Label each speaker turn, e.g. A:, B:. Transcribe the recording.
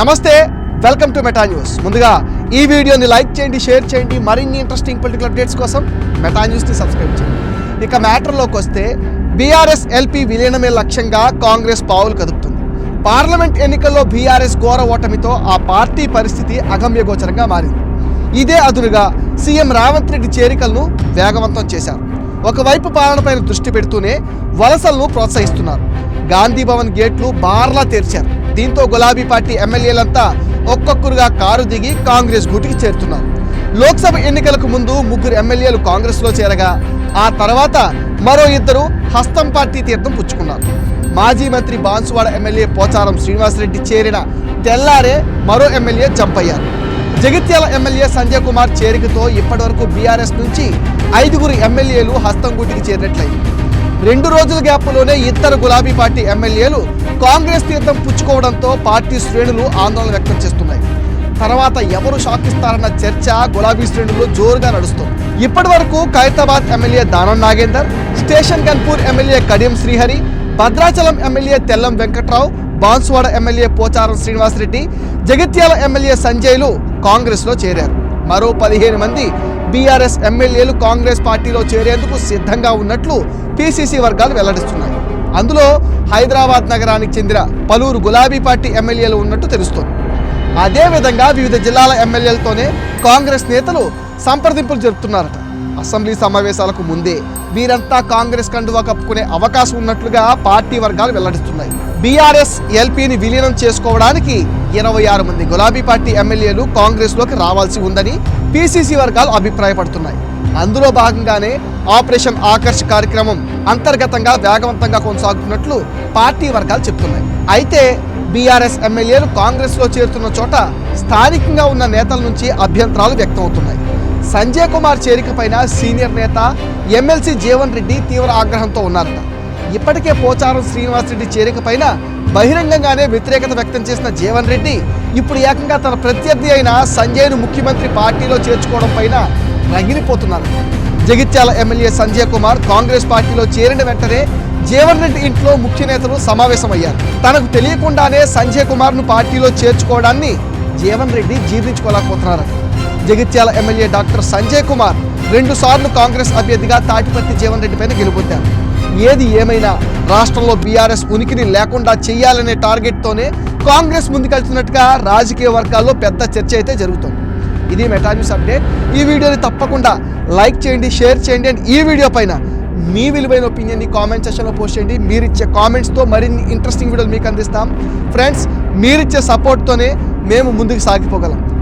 A: నమస్తే welcome to meta news ముందుగా ఈ వీడియోని లైక్ చేయండి షేర్ చేయండి. మరిన్ని ఇంట్రెస్టింగ్ పొలిటికల్ అప్డేట్స్ కోసం మెటా న్యూస్ని సబ్స్క్రైబ్ చేయండి. ఇక మ్యాటర్లోకి వస్తే బీఆర్ఎస్ ఎల్పీ విలీనమే లక్ష్యంగా కాంగ్రెస్ పావులు కదుపుతుంది. పార్లమెంట్ ఎన్నికల్లో బీఆర్ఎస్ ఘోర ఓటమితో ఆ పార్టీ పరిస్థితి అగమ్యగోచరంగా మారింది. ఇదే అదునుగా సీఎం రేవంత్ రెడ్డి చేరికలను వేగవంతం చేశారు. ఒకవైపు పాలనపైన దృష్టి పెడుతూనే వలసలను ప్రోత్సహిస్తున్నారు. గాంధీ భవన్ గేట్లు బార్లా తెరిచారు. దీంతో గులాబీ పార్టీ ఎమ్మెల్యేలంతా ఒక్కొక్కరుగా కారు దిగి కాంగ్రెస్ గూటికి చేరుతున్నారు. లోక్సభ ఎన్నికలకు ముందు ముగ్గురు ఎమ్మెల్యేలు కాంగ్రెస్లో చేరగా ఆ తర్వాత మరో ఇద్దరు హస్తం పార్టీ తీర్థం పుచ్చుకున్నారు. మాజీ మంత్రి బాన్సువాడ ఎమ్మెల్యే పోచారం శ్రీనివాసరెడ్డి చేరిన తెల్లారే మరో ఎమ్మెల్యే చంపయ్యారు జగిత్యాల ఎమ్మెల్యే సంజయ్ కుమార్ చేరికతో ఇప్పటివరకు బీఆర్ఎస్ నుంచి ఐదుగురు ఎమ్మెల్యేలు హస్తం హస్తంగూటికి చేరినట్లయింది. రెండు రోజుల గ్యాప్లోనే ఇద్దరు గులాబీ పార్టీ ఎమ్మెల్యేలు కాంగ్రెస్ తీర్థం పుచ్చుకోవడంతో పార్టీ శ్రేణులు ఆందోళన వ్యక్తం చేస్తున్నాయి. తర్వాత ఎవరు షాక్ ఇస్తారన్న చర్చ గులాబీ శ్రేణుల్లో జోరుగా నడుస్తుంది. ఇప్పటి వరకు Khairatabad MLA Danam Nagender station Ghanpur MLA Kadiyam Srihari Bhadrachalam MLA Tellam Venkatrao Banswada MLA Pocharam Srinivas Reddy Jagtial MLA సంజయ్లు కాంగ్రెస్లో చేరారు. మరో పదిహేను మంది బీఆర్ఎస్ ఎమ్మెల్యేలు కాంగ్రెస్ పార్టీలో చేరేందుకు సిద్ధంగా ఉన్నట్లు పిసిసి వర్గాలు వెల్లడిస్తున్నాయి. అందులో హైదరాబాద్ నగరానికి చెందిన పలువురు గులాబీ పార్టీ ఎమ్మెల్యేలు ఉన్నట్టు తెలుస్తోంది. అదేవిధంగా వివిధ జిల్లాల ఎమ్మెల్యేలతోనే కాంగ్రెస్ నేతలు సంప్రదింపులు జరుపుతున్నారట. అసెంబ్లీ సమావేశాలకు ముందే వీరంతా కాంగ్రెస్ కండువా కప్పుకునే అవకాశం ఉన్నట్లుగా పార్టీ వర్గాలు వెల్లడిస్తున్నాయి. బీఆర్ఎస్ ఎల్పీని విలీనం చేసుకోవడానికి ఇరవై ఆరు మంది గులాబీ పార్టీ ఎమ్మెల్యేలు కాంగ్రెస్లోకి రావాల్సి ఉందని పీసీసీ వర్గాలు అభిప్రాయపడుతున్నాయి. అందులో భాగంగానే ఆపరేషన్ ఆకర్ష్ కార్యక్రమం అంతర్గతంగా వేగవంతంగా కొనసాగుతున్నట్లు పార్టీ వర్గాలు చెప్తున్నాయి. అయితే బీఆర్ఎస్ ఎమ్మెల్యేలు కాంగ్రెస్లో చేరుతున్న చోట స్థానికంగా ఉన్న నేతల నుంచి అభ్యంతరాలు వ్యక్తమవుతున్నాయి. సంజయ్ కుమార్ చేరిక పైన సీనియర్ నేత ఎమ్మెల్సీ జీవన్ రెడ్డి తీవ్ర ఆగ్రహంతో ఉన్నారట. ఇప్పటికే పోచారం శ్రీనివాసరెడ్డి చేరిక పైన బహిరంగంగానే వ్యతిరేకత వ్యక్తం చేసిన జీవన్ రెడ్డి ఇప్పుడు ఏకంగా తన ప్రత్యర్థి అయిన సంజయ్ను ముఖ్యమంత్రి పార్టీలో చేర్చుకోవడం పైన రగిలిపోతున్నారు. జగిత్యాల ఎమ్మెల్యే సంజయ్ కుమార్ కాంగ్రెస్ పార్టీలో చేరిన వెంటనే జీవన్ రెడ్డి ఇంట్లో ముఖ్య నేతలు సమావేశమయ్యారు. తనకు తెలియకుండానే సంజయ్ కుమార్ను పార్టీలో చేర్చుకోవడాన్ని జీవన్ రెడ్డి జీర్ణించుకోలేకపోతున్నారట జగిత్యాల ఎమ్మెల్యే డాక్టర్ సంజయ్ కుమార్ రెండుసార్లు కాంగ్రెస్ అభ్యర్థిగా తాటిపత్తి జీవన్ రెడ్డి పైన గెలుపొందారు. ఏది ఏమైనా రాష్ట్రంలో బీఆర్ఎస్ ఉనికిని లేకుండా చేయాలనే టార్గెట్తోనే కాంగ్రెస్ ముందుకెళ్తున్నట్టుగా రాజకీయ వర్గాల్లో పెద్ద చర్చ అయితే జరుగుతుంది. ఇది మెటా న్యూస్ అప్డేట్. ఈ వీడియోని తప్పకుండా లైక్ చేయండి షేర్ చేయండి అండ్ ఈ వీడియో పైన మీ విలువైన ఒపీనియన్ని కామెంట్ సెక్షన్లో పోస్ట్ చేయండి. మీరిచ్చే కామెంట్స్తో మరిన్ని ఇంట్రెస్టింగ్ వీడియోలు మీకు అందిస్తాం. ఫ్రెండ్స్ మీరిచ్చే సపోర్ట్తోనే మేము ముందుకు సాగిపోగలం.